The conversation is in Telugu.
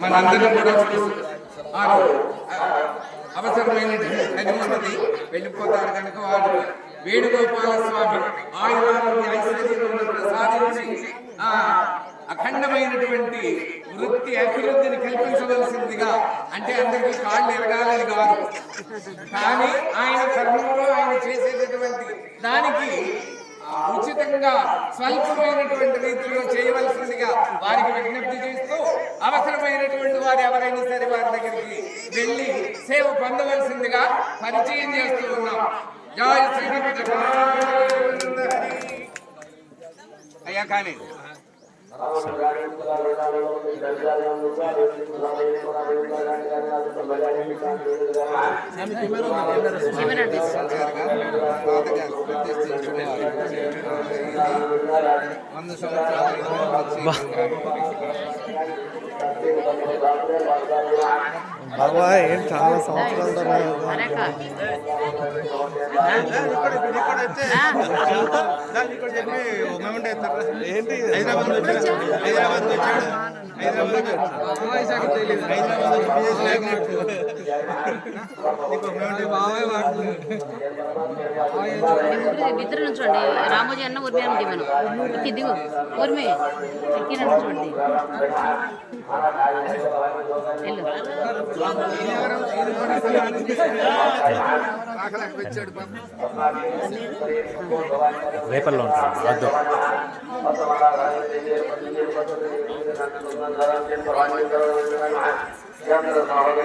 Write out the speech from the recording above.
మనందరం కూడా తెలుసు. అవసరమైనటువంటి అనుమతి వెళ్ళిపోతారు కనుక వారు వేణుగోపాల స్వామి ఆయురాన్ని ప్రసాదించి ఆ అఖండమైనటువంటి వృత్తి అభివృద్ధిని కల్పించవలసిందిగా అంటే అందరికీ కాళ్ళు ఎరగాలని కాదు కానీ ఆయన కర్మంలో ఆయన చేసేటటువంటి దానికి ఉచితంగా స్వల్పమైనటువంటి రీతిలో చేయవలసిందిగా వారికి విజ్ఞప్తి చేసి వారు ఎవరైనా సరే వారి దగ్గరికి వెళ్ళి సేవ పొందవలసిందిగా పరిచయం చేస్తూ ఉన్నాం. జయ అయ్యా కానీ. వంద బాబా ఏం చాలా సంవత్సరాలు ఏంటి హైదరాబాద్ హైదరాబాద్ హైదరాబాద్ హైదరాబాద్ నుంచోండి రామోజీ అన్న ఊర్మి అన్న దిగను ఉరికి దిగు ఉర్మి ఎక్కి నుంచోండి రేపల్లో ఉంటాను వద్దు. ಸಹೋದರ